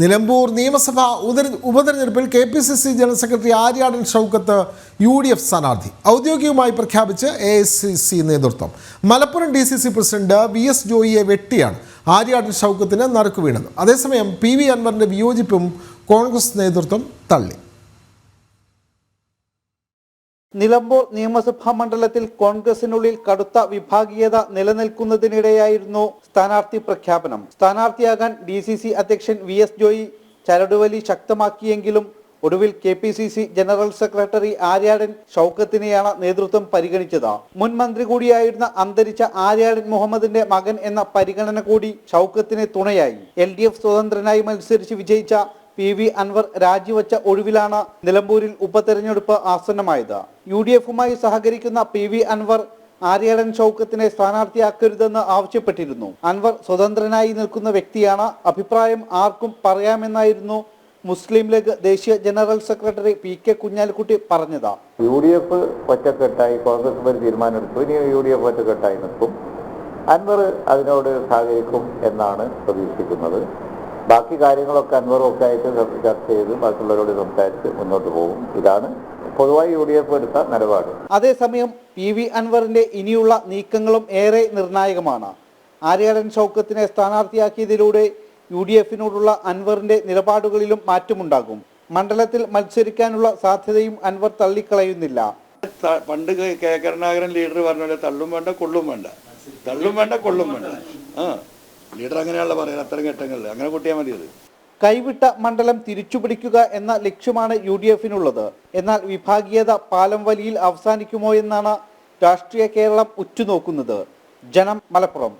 നിലമ്പൂർ നിയമസഭാ ഉപതെര- ഉപതെരഞ്ഞെടുപ്പിൽ K P C C general secretary Aryadan Shoukath U D F സ്ഥാനാർത്ഥി. ഔദ്യോഗികമായി പ്രഖ്യാപിച്ച് എ ഐ സി സി നേതൃത്വം. Malappuram D C C president V S ജോയിയെ വെട്ടിയാണ് ആര്യാടൻ ഷൗക്കത്തിന് നറുക്ക് വീണത്. അതേസമയം പി വി അൻവറിന്റെ വിയോജിപ്പും കോൺഗ്രസ് നേതൃത്വം തള്ളി. നിലമ്പൂർ നിയമസഭാ മണ്ഡലത്തിൽ കോൺഗ്രസിനുള്ളിൽ കടുത്ത വിഭാഗീയത നിലനിൽക്കുന്നതിനിടെയായിരുന്നു സ്ഥാനാർത്ഥി പ്രഖ്യാപനം. സ്ഥാനാർത്ഥിയാകാൻ ഡി സി സി അധ്യക്ഷൻ വി എസ് ജോയി ചരടുവലി ശക്തമാക്കിയെങ്കിലും ഒടുവിൽ K P C C general secretary Aryadan ഷൗക്കത്തിനെയാണ് നേതൃത്വം പരിഗണിച്ചത്. മുൻ മന്ത്രി കൂടിയായിരുന്ന അന്തരിച്ച ആര്യാടൻ മുഹമ്മദിന്റെ മകൻ എന്ന പരിഗണന കൂടി ഷൗക്കത്തിന് തുണയായി. എൽ സ്വതന്ത്രനായി മത്സരിച്ച് വിജയിച്ച പി വി അൻവർ രാജിവെച്ച ഒഴിവിലാണ് നിലമ്പൂരിൽ ഉപതെരഞ്ഞെടുപ്പ് ആസന്നമായത്. യു ഡി എഫുമായി സഹകരിക്കുന്ന പി വി അൻവർ ആര്യാടൻ ഷൗക്കത്തിനെ സ്ഥാനാർത്ഥിയാക്കരുതെന്ന് ആവശ്യപ്പെട്ടിരുന്നു. അൻവർ സ്വതന്ത്രനായി നിൽക്കുന്ന വ്യക്തിയാണ്. അഭിപ്രായം ആർക്കും പറയാമെന്നായിരുന്നു മുസ്ലിം ലീഗ് ദേശീയ general secretary P K Kunhalikutty പറഞ്ഞത്. യു ഡി എഫ് ഒറ്റക്കെട്ടായി കോൺഗ്രസ് ഒരു തീരുമാനമെടുത്തു. ഇനി യു ഡി എഫ് ഒറ്റക്കെട്ടായി നിൽക്കും. അൻവർ അതിനോട് സഹകരിക്കും എന്നാണ് പ്രതീക്ഷിക്കുന്നത്. ബാക്കി കാര്യങ്ങളൊക്കെ അൻവറും ഒക്കെ ആയിട്ട് ചർച്ച ചെയ്ത് ബാക്കിയുള്ളവരോട് സംസാരിച്ച് മുന്നോട്ട് പോകും. ഇതാണ് പൊതുവായി യു ഡി എഫ് എടുത്ത നിലപാട്. അതേസമയം പി വി അൻവറിന്റെ ഇനിയുള്ള നീക്കങ്ങളും ഏറെ നിർണായകമാണ്. ആര്യാടൻ ഷൗക്കത്തിനെ സ്ഥാനാർത്ഥിയാക്കിയതിലൂടെ യു ഡി എഫിനോടുള്ള അൻവറിന്റെ നിലപാടുകളിലും മാറ്റമുണ്ടാകും. മണ്ഡലത്തിൽ മത്സരിക്കാനുള്ള സാധ്യതയും അൻവർ തള്ളിക്കളയുന്നില്ല. പണ്ട് കെ കെ കരുണാകരൻ ലീഡർ പറഞ്ഞ പോലെ തള്ളും വേണ്ട കൊള്ളും വേണ്ട. തള്ളും വേണ്ട കൊള്ളും വേണ്ട. ആ. ലീഡർ അങ്ങനെയാണല്ലോ പറയുന്നത്. അത്തരം ഘട്ടങ്ങളിൽ അങ്ങനെ കൂട്ടിയാൽ മതി അത്. കൈവിട്ട മണ്ഡലം തിരിച്ചുപിടിക്കുക എന്ന ലക്ഷ്യമാണ് യു ഡി എഫിനുള്ളത് എന്നാൽ വിഭാഗീയത പാലം വലിയിൽ അവസാനിക്കുമോ എന്നാണ് രാഷ്ട്രീയ കേരളം ഉറ്റുനോക്കുന്നത്. ജനം മലപ്പുറം.